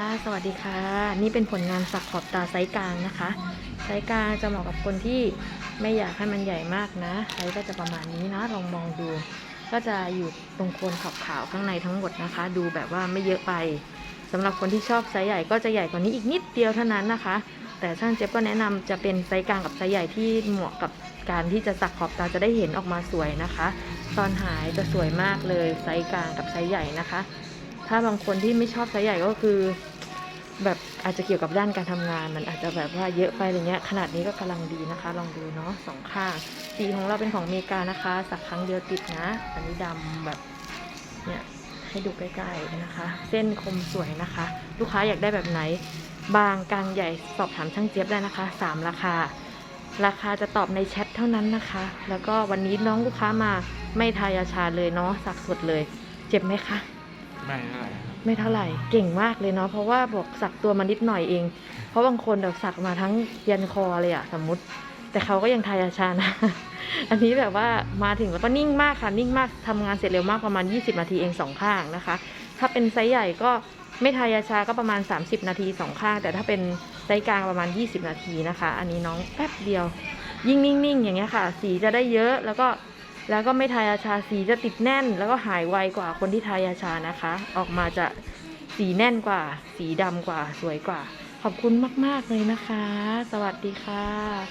ค่ะสวัสดีค่ะ นี่เป็นผลงานสักขอบตาไซส์กลางนะคะ ไซส์กลางจะเหมาะกับคนที่ไม่อยากให้มันใหญ่มากนะไซส์ก็จะประมาณนี้นะ ลองมองดู ก็จะอยู่ตรงโคนขอบขาวข้างในทั้งหมดนะคะ ดูแบบว่าไม่เยอะไปสำหรับคนที่ชอบไซส์ใหญ่ก็จะใหญ่กว่านี้อีกนิดเดียวเท่านั้นนะคะ แต่ช่างเจ็บก็แนะนำจะเป็นไซส์กลางกับไซส์ใหญ่ที่เหมาะกับการที่จะสักขอบตาจะได้เห็นออกมาสวยนะคะ ตอนหายจะสวยมากเลยไซส์กลางกับไซส์ใหญ่นะคะ ถ้าบางคนที่ไม่ชอบไซส์ใหญ่ก็คือ แบบอาจจะเกี่ยวกับด้านการทำงาน มันอาจจะแบบว่าเยอะไปอะไรเงี้ย ขนาดนี้ก็กำลังดีนะคะ ลองดูเนาะสองข้าง สีของเราเป็นของอเมริกานะคะ สักครั้งเดียวติดนะ อันนี้ดำแบบเนี่ยให้ดูใกล้ๆนะคะ เส้นคมสวยนะคะ ลูกค้าอยากได้แบบไหน บางกลางใหญ่สอบถามช่างเจี๊ยบได้นะคะสามราคา ราคาจะตอบในแชทเท่านั้นนะคะ แล้วก็วันนี้น้องลูกค้ามาไม่ทายาชาเลยเนาะสักสดเลย เจ็บไหมคะ ไม่เท่าไหร่ครับไม่เท่าไหร่เก่งมากเลยเนาะเพราะว่าบอกสักตัวมานิดหน่อยเอง เพราะบางคนแบบสักมาทั้งยันคอเลยอะสมมุติ แต่เขาก็ยังทายาชานะ อันนี้แบบว่ามาถึงแล้วก็นิ่งมากค่ะนิ่งมากทำงานเสร็จเร็วมากประมาณ 20 นาทีเองสองข้างนะคะ ถ้าเป็นไซส์ใหญ่ก็ไม่ทายาชาก็ประมาณ 30 นาทีสองข้าง แต่ถ้าเป็นไซส์กลางประมาณ 20 นาทีนะคะ อันนี้น้องแป๊บเดียว ยิ่งนิ่งๆอย่างเงี้ยค่ะ สีจะได้เยอะแล้วก็ แล้วก็ไม่ทายาชาสีจะติดแน่น แล้วก็หายไวกว่าคนที่ทายาชานะคะ ออกมาจะสีแน่นกว่า สีดำกว่าสวยกว่า ขอบคุณมาก ๆ เลยนะคะ สวัสดีค่ะ